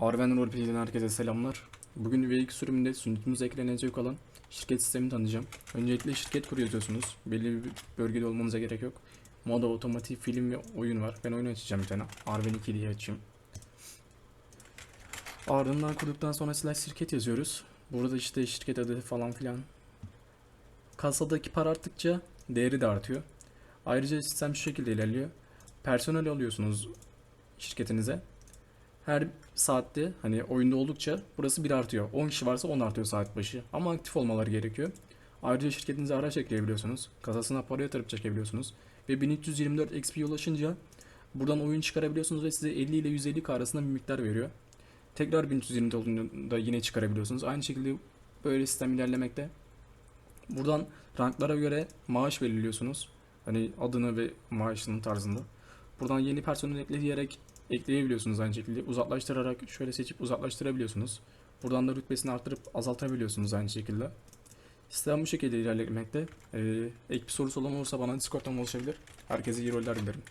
Arven Roleplay'den herkese selamlar. Bugün V2 sürümünde sunucumuza eklenecek olan şirket sistemini tanıyacağım. Öncelikle şirket kuru yazıyorsunuz. Belli bir bölgede olmanıza gerek yok. Moda, otomotiv, film ve oyun var. Ben oyunu açacağım bir tane. Arven 2 diye açayım. Ardından kurduktan sonra slash şirket yazıyoruz. Burada işte şirket adı falan filan. Kasadaki para arttıkça değeri de artıyor. Ayrıca sistem şu şekilde ilerliyor. Personel alıyorsunuz şirketinize. Her saatte hani oyunda oldukça burası bir artıyor. 10 kişi varsa 10 artıyor saat başı. Ama aktif olmaları gerekiyor. Ayrıca şirketinize araç ekleyebiliyorsunuz. Kasasına para yatırıp çekebiliyorsunuz. Ve 1324 XP'ye ulaşınca buradan oyun çıkarabiliyorsunuz ve size 50 ile 150 K arasında bir miktar veriyor. Tekrar 1320 olduğunda yine çıkarabiliyorsunuz. Aynı şekilde böyle sistem ilerlemekte. Buradan ranklara göre maaş belirliyorsunuz. Hani adını ve maaşının tarzında. Buradan yeni personel ekleyerek ekleyebiliyorsunuz aynı şekilde. Uzaklaştırarak şöyle seçip uzaklaştırabiliyorsunuz. Buradan da rütbesini arttırıp azaltabiliyorsunuz aynı şekilde. Sistem bu şekilde ilerlemekte. Ee, ek bir sorusu olan olursa bana Discord'dan ulaşabilir. Herkese iyi roller dilerim.